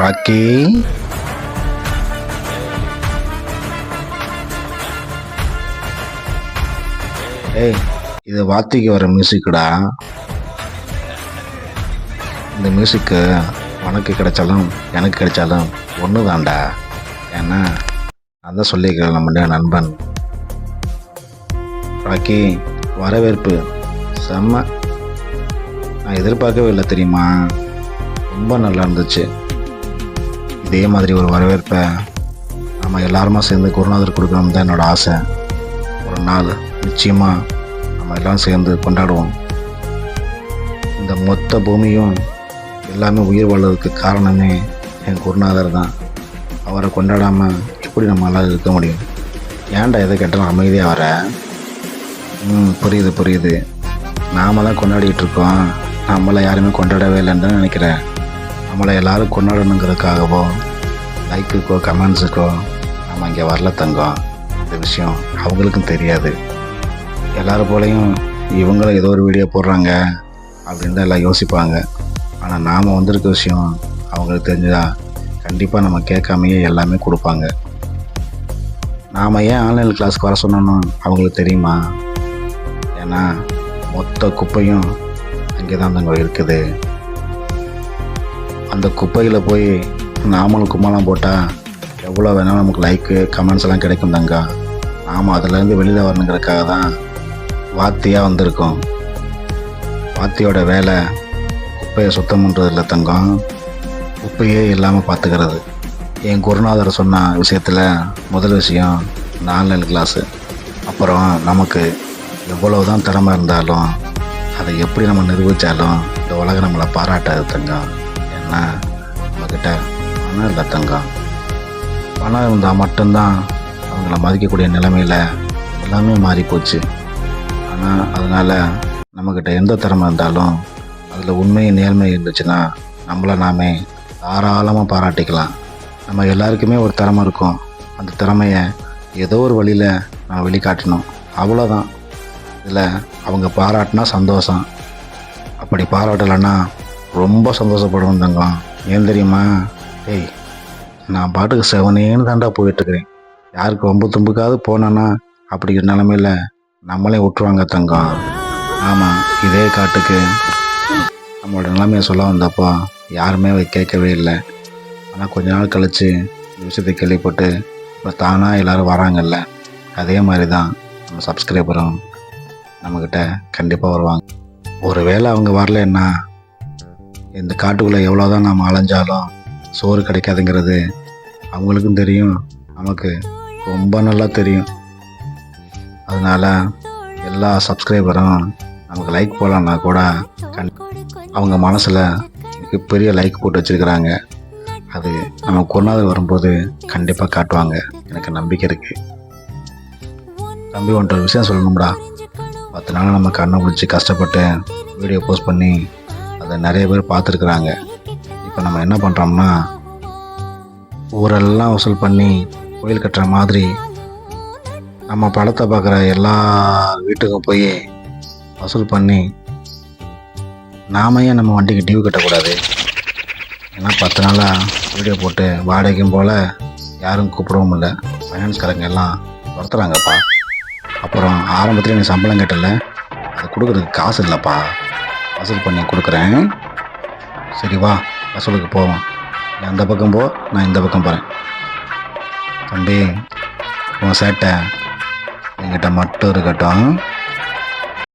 ராக்கி. ஏய் இது வாத்திக்கு வர மியூசிக்குடா. இந்த மியூசிக்கு உனக்கு கிடைச்சாலும் எனக்கு கிடைச்சாலும் ஒன்று தான்டா ஏன்னா அதான் சொல்லியிருக்கிறேன் நம்முடைய நண்பன். ராக்கி வரவேற்பு. செம்ம. நான் எதிர்பார்க்கவே இல்லை தெரியுமா? ரொம்ப நல்லா இருந்துச்சு. இதே மாதிரி ஒரு வரவேற்பை நம்ம எல்லாருமா சேர்ந்து குருநாதர் கொடுக்கணும் தான் என்னோடய ஆசை. ஒரு நாள் நிச்சயமாக நம்ம எல்லாம் சேர்ந்து கொண்டாடுவோம். இந்த மொத்த பூமியும் எல்லாமே உயிர் வாழ்வதற்கு காரணமே என் குருநாதர் தான். அவரை கொண்டாடாமல் எப்படி நம்மளால் இருக்க முடியும்? ஏன்டா எதை கேட்டாலும் அமைதியாக வர? ம் புரியுது புரியுது. நாம தான் கொண்டாடிட்டு இருக்கோம். நம்மளை யாருமே கொண்டாடவே இல்லைன்னு தான் நினைக்கிறேன். நம்மளை எல்லாரும் கொண்டாடணுங்கிறதுக்காகவோ லைக்குக்கோ கமெண்ட்ஸுக்கோ நம்ம இங்கே வரல தங்கம். இந்த விஷயம் அவங்களுக்கும் தெரியாது. எல்லோரும் போலையும் இவங்களும் ஏதோ ஒரு வீடியோ போடுறாங்க அப்படின்னு தான் எல்லாம் யோசிப்பாங்க. ஆனால் நாம் வந்திருக்க விஷயம் அவங்களுக்கு தெரிஞ்சதா கண்டிப்பாக நம்ம கேட்காமையே எல்லாமே கொடுப்பாங்க. நாம் ஏன் ஆன்லைன் கிளாஸ்க்கு வர சொன்னோன்னு அவங்களுக்கு தெரியுமா? ஏன்னா மொத்த குப்பையும் அங்கே தான் தங்க இருக்குது. அந்த குப்பையில் போய் நாமளும் கும்மாலாம் போட்டால் எவ்வளோ வேணாலும் நமக்கு லைக்கு கமெண்ட்ஸ் எல்லாம் கிடைக்கும் தங்க. நாம் அதுலேருந்து வெளியில் வரணுங்கிறதுக்காக தான் வாத்தியாக வந்திருக்கோம். வாத்தியோட வேலை குப்பையை சுத்தம் பண்ணுறது இல்லை தங்கம் குப்பையே இல்லாமல் பார்த்துக்கிறது என் குருநாதர் சொன்ன விஷயத்தில் முதல் விஷயம் நாலு ஆன்லைன் கிளாஸு அப்புறம் நமக்கு எவ்வளோ தான் திறமை இருந்தாலும் அதை எப்படி நம்ம நிரூபித்தாலும் இந்த உலகம் நம்மளை பாராட்டாது தங்கம் ஏன்னா நம்மக்கிட்ட பணம் இல்லை தங்கம். பணம் இருந்தால் மட்டும்தான் அவங்கள மதிக்கக்கூடிய நிலைமையில் எல்லாமே மாறி போச்சு ஆனால் அதனால் நம்மக்கிட்ட எந்த திறமை இருந்தாலும் அதில் உண்மை நேர்மை இருந்துச்சுன்னா நம்மளை நாமே தாராளமாக பாராட்டிக்கலாம். நம்ம எல்லாருக்குமே ஒரு திறமை இருக்கும். அந்த திறமையை ஏதோ ஒரு வழியில் நான் வெளிக்காட்டணும். அவ்வளோதான் இதில் அவங்க பாராட்டினா சந்தோஷம். அப்படி பாராட்டலைன்னா ரொம்ப சந்தோஷப்படுவோம் தங்கம். ஏன் தெரியுமா? ஏய் நான் பாட்டுக்கு செவனேன்னு தாண்டா போயிட்டுருக்கிறேன். யாருக்கு ரொம்ப தும்புக்காவது போனேன்னா அப்படிங்கிற நிலமையில நம்மளே விட்டுருவாங்க தங்கம். ஆமாம் இதே காட்டுக்கு. நம்மளோட நிலைமையை சொல்ல வந்தப்போ யாருமே கேட்கவே இல்லை. ஆனால் கொஞ்ச நாள் கழித்து இந்த விஷயத்தை கேள்விப்பட்டு இப்போ தானாக எல்லோரும் வராங்கல்ல அதே மாதிரி தான் நம்ம சப்ஸ்கிரைபரும் நம்மக்கிட்ட கண்டிப்பாக வருவாங்க. ஒரு வேளை அவங்க வரலன்னா இந்த காட்டுக்குள்ளே எவ்வளோ தான் நம்ம அலைஞ்சாலும் சோறு கிடைக்காதுங்கிறது அவங்களுக்கும் தெரியும். நமக்கு ரொம்ப நல்லா தெரியும். அதனால் எல்லா சப்ஸ்கிரைபரும் நமக்கு லைக் போடலன்னா கூட கண் அவங்க மனசில் மிகப்பெரிய லைக் போட்டு வச்சுருக்கிறாங்க. அது நம்ம கொண்டாது வரும்போது கண்டிப்பாக காட்டுவாங்க. எனக்கு நம்பிக்கை இருக்குது தம்பி உன்ட்ட விஷயம் சொல்லணும்டா. பத்து நாள் நம்ம கண்ணை பிடிச்சி கஷ்டப்பட்டு வீடியோ போஸ்ட் பண்ணி அதை நிறைய பேர் பார்த்துருக்குறாங்க. இப்போ நம்ம என்ன பண்ணுறோம்னா ஊரெல்லாம் வசூல் பண்ணி கோயில் கட்டுற மாதிரி நம்ம படத்தை பார்க்குற எல்லா வீட்டுக்கும் போய் வசூல் பண்ணி நாம ஏன் நம்ம வண்டிக்கு டியூ கட்டக்கூடாது? ஏன்னா பத்து நாளாக வீடியோ போட்டு வாடகைக்கும் போல் யாரும் கூப்பிடவும் இல்லை. ஃபைனான்ஸ்காரங்க எல்லாம் துரத்துறாங்கப்பா. அப்புறம் ஆரம்பத்தில் நீ சம்பளம் கேட்டல. அது கொடுக்குறதுக்கு காசு இல்லைப்பா. வசூல் பண்ணி கொடுக்குறேன். சரி வா. வசூலுக்கு போவோம். நீ அந்த பக்கம் போ நான் இந்த பக்கம் போகிறேன் தம்பி உன் சேட்டை என்கிட்ட மட்டும் இருக்கட்டும்.